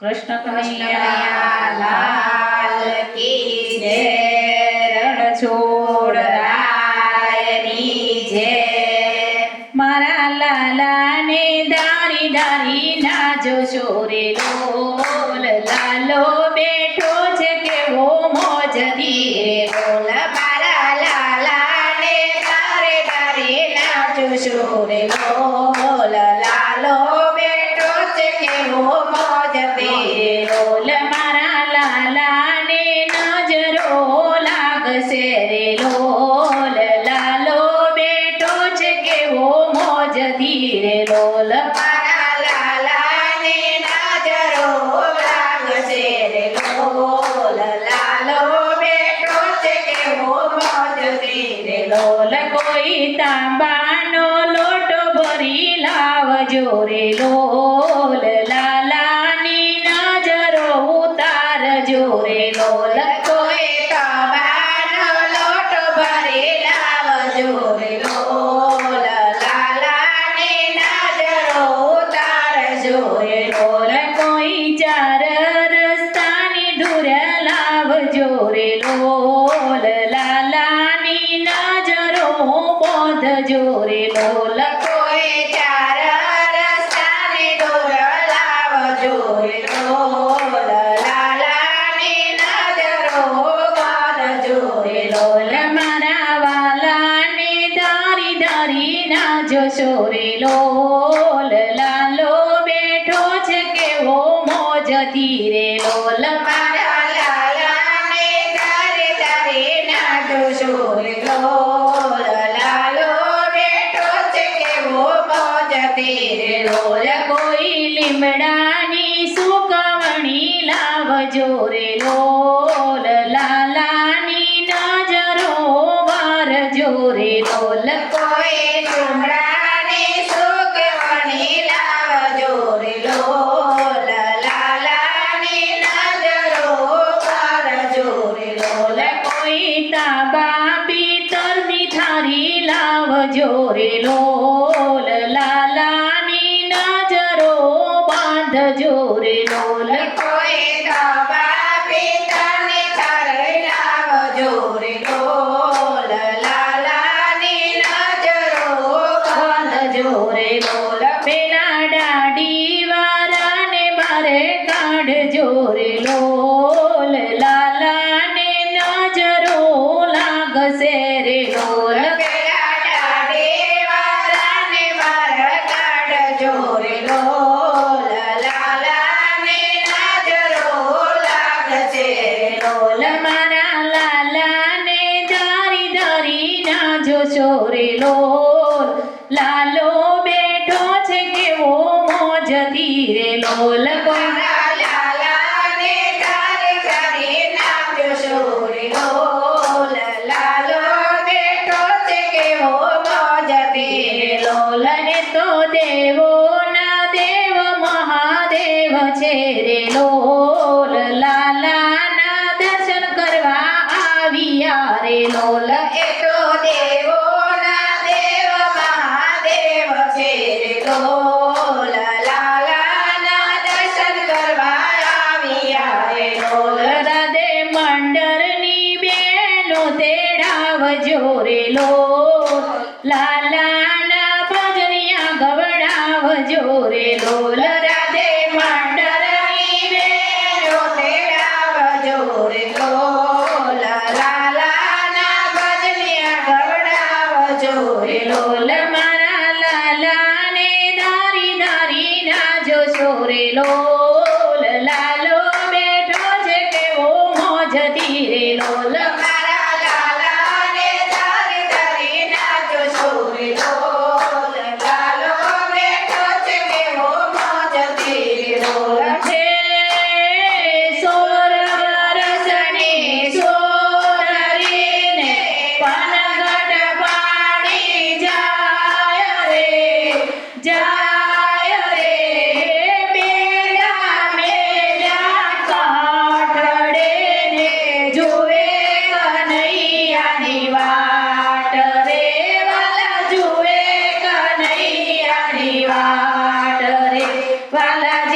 કૃષ્ણ કનૈયા લાલ કી જય રણ છોડ રાયની જય. મારા લાલાને દારી દારી નાજો શોરે લોલ લાલો. લોલ મારા લાલાને નજરો લાગશે લોલ લાલો બેઠો છે કેવો મોજ ધીરે લોલ મારા લાલાને નજરો લાગશે રે લોલ લાલો બેઠો છે કેવો મોજ ધીરે લોલ કોઈ તાંબાનો લોટો ભરી લાવજો રે લોલ લાલાની ઉતારજો રે લોલ કોઈ તવાનો લોટ ભરી લાવજો લોલ લાલાને નજરો ઉતારજો કોઈ ચાર રસ્તાની દૂર લાવજો રે લોલ લાલાની નજરો બોધજો રે લોલ કોઈ મોજથી રે લોલ મારા તારે તારે નાચો રે લોલ બેઠો છે કેવો મોજ તેરે લોલ કોઈ લીમડાની સુકવણી લાવજો રે લોલ લાલાની નજરો વારજો રે લોલ કોઈ ડુમરાને સુકવણી લાવજો રે લોલ લાવજો રે લોલ લાલાની નજરો બાંધજો રે લોલ. કોઈ તબા પિતાની થાળી લાવજો રે લોલ લાલાની નજરો બાંધજો રે લોલ. પેલા દાઢી વાળાને બારે કાઢજો રે લોલ. લોલ લાલો બેઠો છે કેવો મોજથી રે લોલ કોઈ મારા દર્શન કરવા નાચજો રે લોલ લાલો બેઠો તેડાવજો રે લાલા ભજનિયા ગવડાવજો રે લો. રાધે